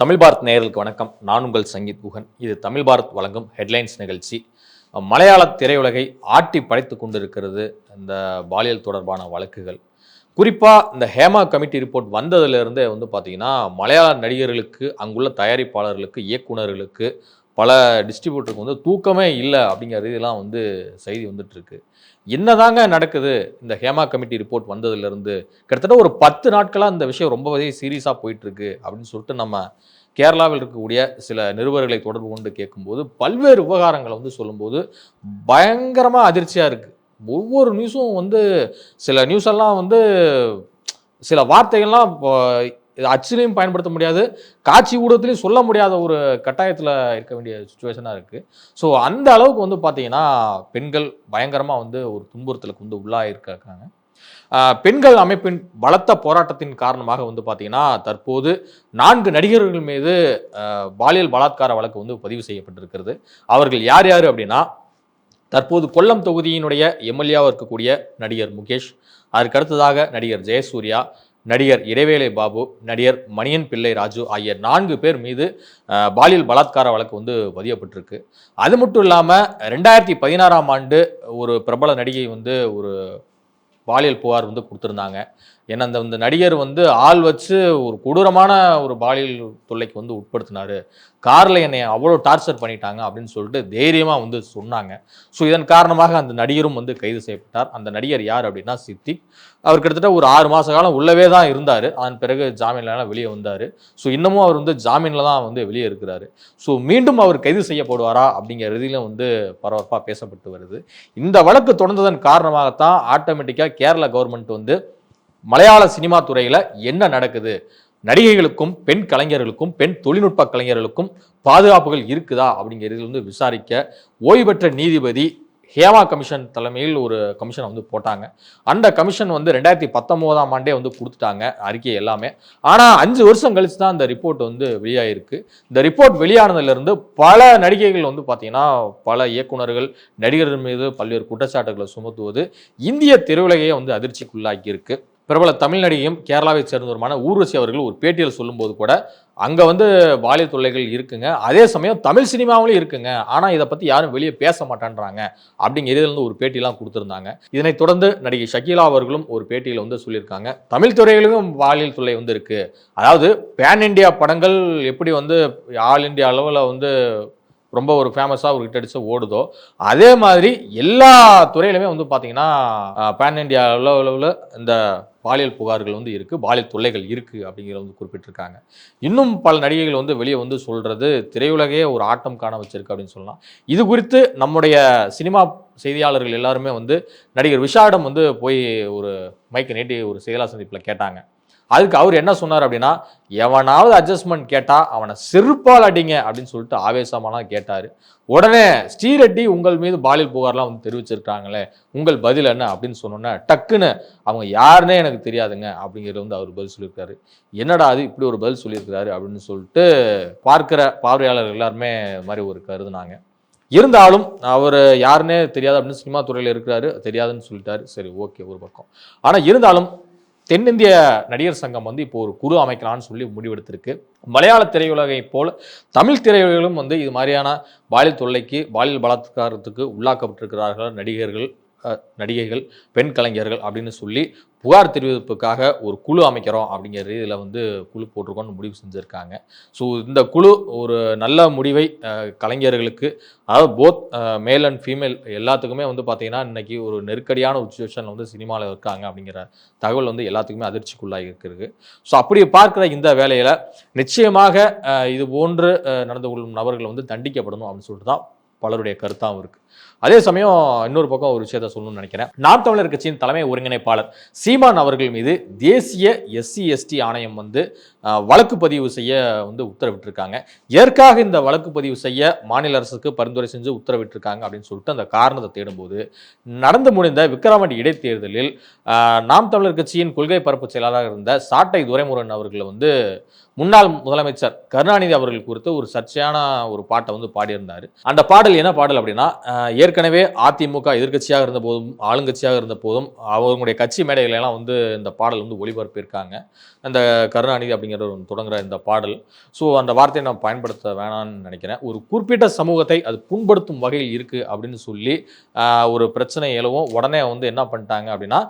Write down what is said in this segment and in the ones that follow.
தமிழ் பாரத் நேயர்களுக்கு வணக்கம். நான் உங்கள் சங்கீத் குகன். இது தமிழ் பாரத் வழங்கும் ஹெட்லைன்ஸ் நிகழ்ச்சி. மலையாள திரையுலகை ஆட்டி படைத்து கொண்டிருக்கிறது இந்த பாலியல் தொடர்பான வழக்குகள். குறிப்பாக இந்த ஹேமா கமிட்டி ரிப்போர்ட் வந்ததுலேருந்தே வந்து பார்த்தீங்கன்னா மலையாள நடிகர்களுக்கு அங்குள்ள தயாரிப்பாளர்களுக்கு இயக்குனர்களுக்கு பல டிஸ்ட்ரிபியூட்டருக்கு வந்து தூக்கமே இல்லை அப்படிங்கிற ரீதியெல்லாம் வந்து செய்தி வந்துட்டுருக்கு. என்ன தாங்க நடக்குது? இந்த ஹேமா கமிட்டி ரிப்போர்ட் வந்ததுலேருந்து கிட்டத்தட்ட ஒரு பத்து நாட்களாக இந்த விஷயம் ரொம்பவே சீரியஸாக போயிட்டுருக்கு அப்படின்னு சொல்லிட்டு நம்ம கேரளாவில் இருக்கக்கூடிய சில நிருபர்களை தொடர்பு கொண்டு கேட்கும்போது பல்வேறு விவகாரங்களை வந்து சொல்லும்போது பயங்கரமாக அதிர்ச்சியாக இருக்குது ஒவ்வொரு நியூஸும் வந்து சில நியூஸ் எல்லாம் வந்து சில வார்த்தைகள்லாம் அச்சிலையும் பயன்படுத்த முடியாது காட்சி ஊடகத்திலையும் சொல்ல முடியாத ஒரு கட்டாயத்தில் இருக்க வேண்டிய சுச்சுவேஷனாக இருக்குது ஸோ அந்த அளவுக்கு வந்து பார்த்தீங்கன்னா பெண்கள் பயங்கரமாக வந்து ஒரு துன்புறுத்தலுக்கு வந்து உள்ளாக இருக்காங்க பெண்கள் அமைப்பின் பலத்த போராட்டத்தின் காரணமாக வந்து பார்த்தீங்கன்னா தற்போது நான்கு நடிகர்கள் மீது பாலியல் பலாத்கார வழக்கு வந்து பதிவு செய்யப்பட்டிருக்கிறது. அவர்கள் யார் யார் அப்படின்னா தற்போது கொல்லம் தொகுதியினுடைய எம்எல்ஏவாக இருக்கக்கூடிய நடிகர் முகேஷ் அதற்கடுத்ததாக நடிகர் ஜெயசூர்யா நடிகர் இடைவேளை பாபு நடிகர் மணியன் பிள்ளை ராஜு ஆகிய நான்கு பேர் மீது பாலியல் பலாத்கார வழக்கு வந்து பதியப்பட்டிருக்கு. அது மட்டும் இல்லாமல் ரெண்டாயிரத்தி பதினாறாம் ஆண்டு ஒரு பிரபல நடிகை வந்து ஒரு பாலியல் புகார் வந்து கொடுத்துருந்தாங்க. ஏன்னா அந்த இந்த நடிகர் வந்து ஆள் வச்சு ஒரு கொடூரமான ஒரு பாலியல் தொல்லைக்கு வந்து உட்படுத்தினாரு. காரில் என்னை அவ்வளோ டார்ச்சர் பண்ணிட்டாங்க அப்படின்னு சொல்லிட்டு தைரியமாக வந்து சொன்னாங்க. ஸோ இதன் காரணமாக அந்த நடிகரும் வந்து கைது செய்யப்பட்டார். அந்த நடிகர் யார் அப்படின்னா சித்திக். அவர் கிட்டத்தட்ட ஒரு ஆறு மாத காலம் உள்ளவே தான் இருந்தார். அதன் பிறகு ஜாமீன்லாம் வெளியே வந்தார். ஸோ இன்னமும் அவர் வந்து ஜாமீனில் தான் வந்து வெளியே இருக்கிறாரு. ஸோ மீண்டும் அவர் கைது செய்யப்படுவாரா அப்படிங்கிற ரீதியிலும் வந்து பரபரப்பாக பேசப்பட்டு வருது. இந்த வழக்கு தொடர்ந்ததன் காரணமாகத்தான் ஆட்டோமேட்டிக்காக கேரள கவர்மெண்ட் வந்து மலையாள சினிமா துறையில் என்ன நடக்குது? நடிகைகளுக்கும் பெண் கலைஞர்களுக்கும் பெண் தொழில்நுட்ப கலைஞர்களுக்கும் பாதுகாப்புகள் இருக்குதா? அப்படிங்கிறது வந்து விசாரிக்க ஓய்வு பெற்ற நீதிபதி ஹேமா கமிஷன் தலைமையில் ஒரு கமிஷனை வந்து போட்டாங்க. அந்த கமிஷன் வந்து ரெண்டாயிரத்தி பத்தொம்போதாம் ஆண்டே வந்து கொடுத்துட்டாங்க அறிக்கை எல்லாமே. ஆனால் அஞ்சு வருஷம் கழிச்சு தான் இந்த ரிப்போர்ட் வந்து வெளியாகிருக்கு இந்த ரிப்போர்ட் வெளியானதுலேருந்து பல நடிகைகள் வந்து பார்த்தீங்கன்னா பல இயக்குனர்கள் நடிகர்கள் மீது பல்வேறு குற்றச்சாட்டுகளை சுமத்துவது இந்திய திரையுலகையே வந்து அதிர்ச்சிக்குள்ளாக்கி இருக்குது பிரபல தமிழ் நடிகையும் கேரளாவை சேர்ந்தவருமான ஊர்வசி அவர்கள் ஒரு பேட்டியில் சொல்லும்போது கூட அங்கே வந்து பாலியல் தொல்லைகள் இருக்குங்க. அதே சமயம் தமிழ் சினிமாவிலும் இருக்குங்க. ஆனால் இதை பற்றி யாரும் வெளியே பேச மாட்டேன்றாங்க அப்படிங்கிறதுலேருந்து ஒரு பேட்டிலாம் கொடுத்துருந்தாங்க. இதனைத் தொடர்ந்து நடிகை ஷக்கீலா அவர்களும் ஒரு பேட்டியில் வந்து சொல்லியிருக்காங்க. தமிழ் துறைகளிலும் பாலியல் தொல்லை வந்து இருக்குது அதாவது பேன் இண்டியா படங்கள் எப்படி வந்து ஆல் இந்தியா அளவில் வந்து ரொம்ப ஒரு ஃபேமஸாக ஒரு ஹிட் அடித்து ஓடுதோ அதே மாதிரி எல்லா துறையிலுமே வந்து பார்த்தீங்கன்னா பேன் இண்டியா அளவில் இந்த பாலியல் புகார்கள் வந்து இருக்குது பாலியல் தொல்லைகள் இருக்குது அப்படிங்கிறத வந்து குறிப்பிட்டிருக்காங்க. இன்னும் பல நடிகைகள் வந்து வெளியே வந்து சொல்கிறது திரையுலகே ஒரு ஆட்டம் காண வச்சிருக்கு அப்படின்னு சொல்லலாம். இது குறித்து நம்முடைய சினிமா செய்தியாளர்கள் எல்லாருமே வந்து நடிகர் விஷாடம் வந்து போய் ஒரு மைக்கை நீட்டி ஒரு செய்தியாளர் சந்திப்பில் கேட்டாங்க. அதுக்கு அவர் என்ன சொன்னார் அப்படின்னா எவனாவது அட்ஜஸ்ட்மெண்ட் கேட்டால் அவனை செருப்பால் அடிங்க அப்படின்னு சொல்லிட்டு ஆவேசமாலாம் கேட்டார். உடனே ஸ்ரீரெட்டி உங்கள் மீது பாலியல் புகார்லாம் வந்து தெரிவிச்சிருக்காங்களே உங்கள் பதில் என்ன? அப்படின்னு சொன்னோன்னே டக்குன்னு அவங்க யாருன்னே எனக்கு தெரியாதுங்க அப்படிங்கிறது வந்து அவர் பதில் சொல்லியிருக்காரு. என்னடா அது இப்படி ஒரு பதில் சொல்லியிருக்கிறாரு? அப்படின்னு சொல்லிட்டு பார்க்கிற பார்வையாளர் எல்லாருமே மாதிரி ஒரு கருதுனாங்க. இருந்தாலும் அவர் யாருன்னே தெரியாது அப்படின்னு சினிமா துறையில் இருக்கிறாரு தெரியாதுன்னு சொல்லிட்டாரு. சரி ஓகே ஒரு பக்கம். ஆனால் இருந்தாலும் தென்னிந்திய நடிகர் சங்கம் வந்து இப்போ ஒரு குழு அமைக்கலாம்னு சொல்லி முடிவெடுத்திருக்கு. மலையாள திரையுலகை போல் தமிழ் திரையுலகிலும் வந்து இது மாதிரியான பாலியல் தொல்லைக்கு பாலியல் பலாத்காரத்துக்கு உள்ளாக்கப்பட்டிருக்கிறார்கள் நடிகர்கள். நடிகைகள் பெண் கலைஞர்கள் அப்படின்னு சொல்லி புகார் தெரிவிப்புக்காக ஒரு குழு அமைக்கிறோம் அப்படிங்கிற ரீதியில் வந்து குழு போட்டிருக்கோம்னு முடிவு செஞ்சுருக்காங்க. ஸோ இந்த குழு ஒரு நல்ல முடிவை கலைஞர்களுக்கு அதாவது போத் மேல் அண்ட் ஃபீமேல் எல்லாத்துக்குமே வந்து பார்த்திங்கன்னா இன்னைக்கு ஒரு நெருக்கடியான ஒரு சுச்சுவேஷனில் வந்து சினிமாவில் இருக்காங்க அப்படிங்கிற தகவல் வந்து எல்லாத்துக்குமே அதிர்ச்சிக்குள்ளாக இருக்கிறது ஸோ அப்படி பார்க்குற இந்த வேலையில் நிச்சயமாக இது போன்று நடந்து கொள்ளும் நபர்கள் வந்து தண்டிக்கப்படணும் அப்படின்னு சொல்லிட்டு தான் பலருடைய கருத்தாகவும் இருக்குது அதே சமயம் இன்னொரு பக்கம் ஒரு விஷயத்த சொல்லணும்னு நினைக்கிறேன். நாம் தமிழர் கட்சியின் தலைமை ஒருங்கிணைப்பாளர் சீமான் அவர்கள் மீது தேசிய எஸ்சி எஸ்டி ஆணையம் வந்து வழக்கு பதிவு செய்ய வந்து உத்தரவிட்டிருக்காங்க. எதற்காக இந்த வழக்கு பதிவு செய்ய மாநில அரசுக்கு பரிந்துரை செஞ்சு உத்தரவிட்டிருக்காங்க அப்படின்னு சொல்லிட்டு அந்த காரணத்தை தேடும்போது நடந்து முடிந்த விக்கிரவாண்டி இடைத்தேர்தலில் நாம் தமிழர் கட்சியின் கொள்கை பரப்பு செயலாளராக இருந்த சாட்டை துரைமுருகன் அவர்களை வந்து முன்னாள் முதலமைச்சர் கருணாநிதி அவர்கள் குறித்து ஒரு சர்ச்சையான ஒரு பாட்டை வந்து பாடியிருந்தார். அந்த பாடல் என்ன பாடல் அப்படின்னா ஏற்கனவே அதிமுக எதிர்க்கட்சியாக இருந்த போதும் ஆளுங்கட்சியாக இருந்த போதும் அவங்களுடைய கட்சி மேடைகளெல்லாம் வந்து இந்த பாடல் வந்து ஒளிபரப்பியிருக்காங்க. அந்த கருணாநிதி அப்படிங்கிற ஒரு தொடங்குற இந்த பாடல். ஸோ அந்த வார்த்தையை நான் பயன்படுத்த வேணாம்னு நினைக்கிறேன். ஒரு குறிப்பிட்ட சமூகத்தை அது புண்படுத்தும் வகையில் இருக்குது அப்படின்னு சொல்லி ஒரு பிரச்சனை எழவும். உடனே வந்து என்ன பண்ணிட்டாங்க அப்படின்னா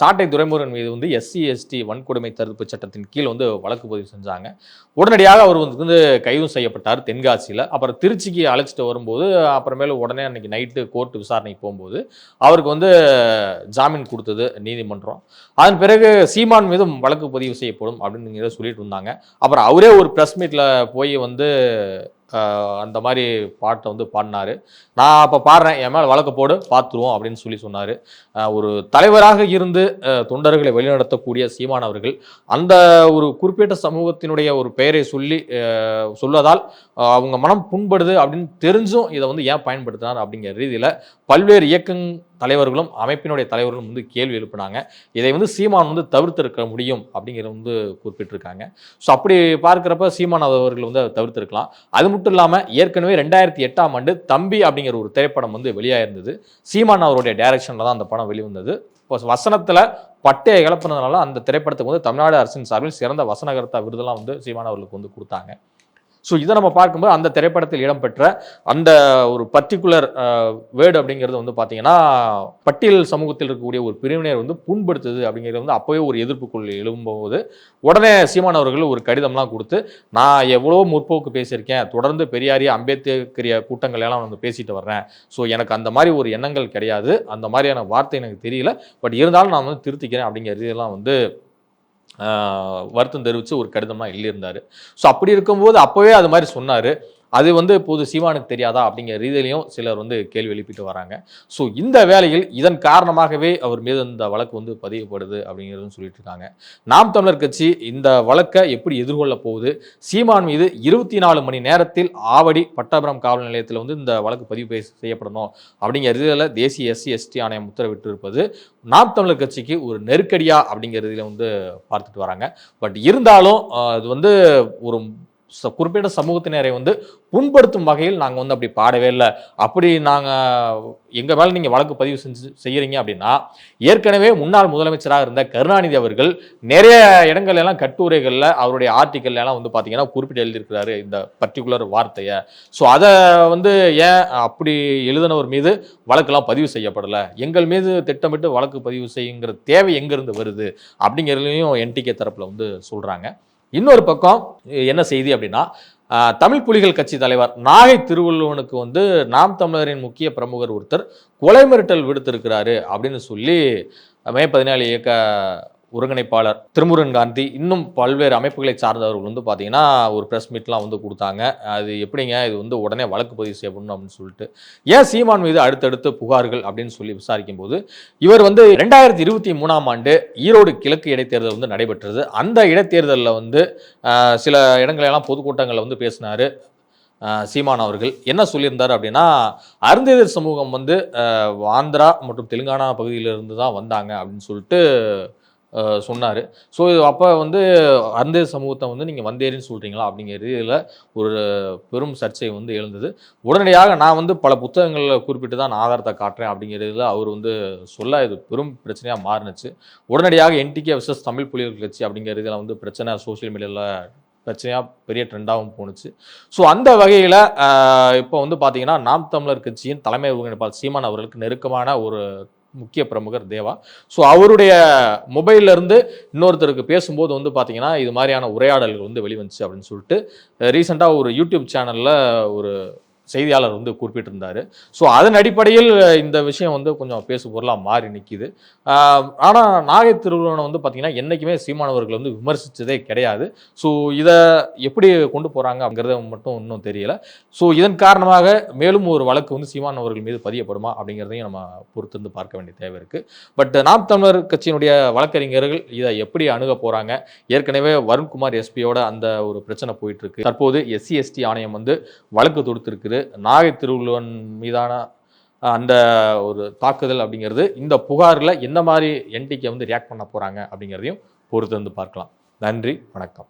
சாட்டை துரைமுருகன் மீது வந்து எஸ்சி எஸ்டி வன்கொடுமை தடுப்பு சட்டத்தின் கீழ் வந்து வழக்கு பதிவு செஞ்சாங்க. உடனடியாக அவர் வந்து கைது செய்யப்பட்டார் தென்காசியில். அப்புறம் திருச்சிக்கு அழைச்சிட்டு வரும்போது அப்புறமேலு உடனே அன்னைக்கு நைட்டு கோர்ட்டு விசாரணைக்கு போகும்போது அவருக்கு வந்து ஜாமீன் கொடுத்தது நீதிமன்றம். அதன் பிறகு சீமான் மீதும் வழக்கு பதிவு செய்யப்படும் அப்படின்னு சொல்லிட்டு இருந்தாங்க. அப்புறம் அவரே ஒரு ப்ரெஸ் மீட்டில் போய் வந்து அந்த மாதிரி பாட்டை வந்து பாடினாரு. நான் அப்போ பாடுறேன் என் மேலே வழக்கு போடு பார்த்துருவோம் அப்படின்னு சொல்லி சொன்னார். ஒரு தலைவராக இருந்து தொண்டர்களை வழிநடத்தக்கூடிய சீமான் அவர்கள் அந்த ஒரு குறிப்பிட்ட சமூகத்தினுடைய ஒரு பெயரை சொல்லி சொல்வதால் அவங்க மனம் புண்படுது அப்படின்னு தெரிஞ்சும் இதை வந்து ஏன் பயன்படுத்தினார் அப்படிங்கிற ரீதியில் பல்வேறு இயக்கங் தலைவர்களும் அமைப்பினுடைய தலைவர்களும் வந்து கேள்வி எழுப்பினாங்க. இதை வந்து சீமான் வந்து தவிர்த்திருக்க முடியும் அப்படிங்கிறத வந்து குறிப்பிட்டிருக்காங்க. ஸோ அப்படி பார்க்குறப்ப சீமான் அவர்கள் வந்து அதை தவிர்த்திருக்கலாம். அது மட்டும் இல்லாமல் ஏற்கனவே ரெண்டாயிரத்தி எட்டாம் ஆண்டு தம்பி அப்படிங்கிற ஒரு திரைப்படம் வந்து வெளியாயிருந்தது. சீமான் அவருடைய டைரக்ஷனில் தான் அந்த படம் வெளிவந்தது. இப்போ வசனத்தில் பட்டையை இழப்புனதுனால அந்த திரைப்படத்துக்கு வந்து தமிழ்நாடு அரசின் சார்பில் சிறந்த வசனகர்த்தா விருதெல்லாம் வந்து சீமான் அவர்களுக்கு வந்து கொடுத்தாங்க. ஸோ இதை நம்ம பார்க்கும்போது அந்த திரைப்படத்தில் இடம்பெற்ற அந்த ஒரு பர்டிகுலர் வேர்டு அப்படிங்கிறது வந்து பார்த்தீங்கன்னா பட்டியல் சமூகத்தில் இருக்கக்கூடிய ஒரு பிரிவினர் வந்து புண்படுத்துது அப்படிங்கிறது வந்து அப்போவே ஒரு எதிர்ப்புக்குள் எழும்போது உடனே சீமான் அவர்கள் ஒரு கடிதம்லாம் கொடுத்து நான் எவ்வளோ முற்போக்கு பேசியிருக்கேன் தொடர்ந்து பெரியாரிய அம்பேத்கரிய கூட்டங்கள் எல்லாம் வந்து பேசிட்டு வர்றேன். ஸோ எனக்கு அந்த மாதிரி ஒரு எண்ணங்கள் கிடையாது. அந்த மாதிரியான வார்த்தை எனக்கு தெரியல. பட் இருந்தாலும் நான் வந்து திருத்திக்கிறேன் அப்படிங்கிற இதெல்லாம் வந்து வருத்தம் தெரிவித்து ஒரு கடிதமாக எழுதியிருந்தார். ஸோ அப்படி இருக்கும்போது அப்போவே அது மாதிரி சொன்னார். அது வந்து பொது சீமானுக்கு தெரியாதா அப்படிங்கிற ரீதியிலையும் சிலர் வந்து கேள்வி எழுப்பிட்டு வராங்க. ஸோ இந்த வேலையில் இதன் காரணமாகவே அவர் மீது இந்த வழக்கு வந்து பதியப்படுது அப்படிங்கிறதும் சொல்லிட்டு இருக்காங்க. நாம் தமிழர் கட்சி இந்த வழக்கை எப்படி எதிர்கொள்ள போகுது? சீமான் மீது இருபத்தி நாலு மணி நேரத்தில் ஆவடி பட்டாபுரம் காவல் நிலையத்தில் வந்து இந்த வழக்கு பதிவு செய்யப்படணும் அப்படிங்கிற ரீதியில் தேசிய எஸ்சி எஸ்டி ஆணையம் உத்தரவிட்டு இருப்பது நாம் தமிழர் கட்சிக்கு ஒரு நெருக்கடியா அப்படிங்கிறதுல வந்து பார்த்துட்டு வராங்க. பட் இருந்தாலும் அது இது வந்து ஒரு குறிப்பிட்ட சமூகத்தினரை வந்து புண்படுத்தும் வகையில் நாங்கள் வந்து அப்படி பாடவே இல்லை. அப்படி நாங்கள் எங்கள் மேலே நீங்கள் வழக்கு பதிவு செஞ்சு செய்கிறீங்க அப்படின்னா ஏற்கனவே முன்னாள் முதலமைச்சராக இருந்த கருணாநிதி அவர்கள் நிறைய இடங்கள் எல்லாம் கட்டுரைகளில் அவருடைய ஆர்டிக்கல் எல்லாம் வந்து பார்த்தீங்கன்னா குறிப்பிட்டு எழுதியிருக்கிறாரு இந்த பர்டிகுலர் வார்த்தையை. ஸோ அதை வந்து ஏன் அப்படி எழுதினவர் மீது வழக்கெல்லாம் பதிவு செய்யப்படலை? எங்கள் மீது திட்டமிட்டு வழக்கு பதிவு செய்யுங்கிற தேவை எங்கேருந்து வருது? அப்படிங்கிறதுலையும் என்டிகே தரப்பில் வந்து சொல்கிறாங்க இன்னொரு பக்கம் என்ன செய்தி அப்படின்னா தமிழ் புலிகள் கட்சி தலைவர் நாகை திருவள்ளுவனுக்கு வந்து நாம் தமிழரின் முக்கிய பிரமுகர் ஒருத்தர் கொலை மிரட்டல் விடுத்திருக்கிறாரு அப்படின்னு சொல்லி மே பதினேழு இயக்க ஒருங்கிணைப்பாளர் திருமுருகன் காந்தி இன்னும் பல்வேறு அமைப்புகளை சார்ந்தவர்கள் வந்து பார்த்தீங்கன்னா ஒரு ப்ரெஸ் மீட்லாம் வந்து கொடுத்தாங்க. அது எப்படிங்க? இது வந்து உடனே வழக்கு பதிவு செய்யப்படணும் அப்படின்னு சொல்லிட்டு. ஏன் சீமான் மீது அடுத்தடுத்து புகார்கள் அப்படின்னு சொல்லி விசாரிக்கும் போது இவர் வந்து ரெண்டாயிரத்தி இருபத்தி மூணாம் ஆண்டு ஈரோடு கிழக்கு இடைத்தேர்தல் வந்து நடைபெற்றது. அந்த இடைத்தேர்தலில் வந்து சில இடங்களெல்லாம் பொதுக்கூட்டங்களில் வந்து பேசினார் சீமான் அவர்கள். என்ன சொல்லியிருந்தார் அப்படின்னா அருந்தேதர் சமூகம் வந்து ஆந்திரா மற்றும் தெலுங்கானா பகுதியிலிருந்து தான் வந்தாங்க அப்படின்னு சொல்லிட்டு சொன்னார். ஸோ அப்போ வந்து அந்த சமூகத்தை வந்து நீங்கள் வந்தேரின்னு சொல்கிறீங்களா அப்படிங்கிற இதில் ஒரு பெரும் சர்ச்சை வந்து எழுந்தது. உடனடியாக நான் வந்து பல புத்தகங்களில் குறிப்பிட்டு தான் நான் ஆதாரத்தை காட்டுறேன் அப்படிங்கிறதுல அவர் வந்து சொல்ல இது பெரும் பிரச்சனையாக மாறுனுச்சு. உடனடியாக என்டிகே விசஸ் தமிழ் புலிகள் கட்சி அப்படிங்கிறதுல வந்து பிரச்சனை சோஷியல் மீடியாவில் பிரச்சனையாக பெரிய ட்ரெண்டாகவும் போணுச்சு. ஸோ அந்த வகையில் இப்போ வந்து பார்த்தீங்கன்னா நாம் தமிழர் கட்சியின் தலைமை ஒருங்கிணைப்பாளர் சீமான் அவர்களுக்கு நெருக்கமான ஒரு முக்கிய பிரமுகர் தேவா. ஸோ அவருடைய மொபைல்லேருந்து இன்னொருத்தருக்கு பேசும்போது வந்து பார்த்தீங்கன்னா இது மாதிரியான உரையாடல்கள் வந்து வெளிவந்துச்சு அப்படின்னு சொல்லிட்டு ரீசெண்டாக ஒரு யூடியூப் சேனலில் ஒரு செய்தியாளர் வந்து குறிப்பிட்டிருந்தார். ஸோ அதன் அடிப்படையில் இந்த விஷயம் வந்து கொஞ்சம் பேசு பொருளாக மாறி நிற்கிது ஆனால் நாகை திருவிழனை வந்து பார்த்தீங்கன்னா என்றைக்குமே சீமானவர்கள் வந்து விமர்சித்ததே கிடையாது. ஸோ இதை எப்படி கொண்டு போகிறாங்க அப்படிங்கிறத மட்டும் இன்னும் தெரியலை. ஸோ இதன் காரணமாக மேலும் ஒரு வழக்கு வந்து சீமானவர்கள் மீது பதியப்படுமா அப்படிங்கிறதையும் நம்ம பொறுத்திருந்து பார்க்க வேண்டிய தேவை இருக்குது பட் நாம் தமிழர் கட்சியினுடைய வழக்கறிஞர்கள் இதை எப்படி அணுக போகிறாங்க ஏற்கனவே வருண்குமார் எஸ்பியோட அந்த ஒரு பிரச்சனை போயிட்டுருக்கு தற்போது எஸ்சி எஸ்டி ஆணையம் வந்து வழக்கு தொடுத்திருக்குது. நாகை திருவள்ளுவன் மீதான அந்த ஒரு தாக்குதல் அப்படிங்கிறது இந்த புகாரில் எந்த மாதிரி என்டிகே வந்து ரியாக்ட் பண்ண போகிறாங்க அப்படிங்கிறதையும் பொறுத்து வந்து பார்க்கலாம். நன்றி வணக்கம்.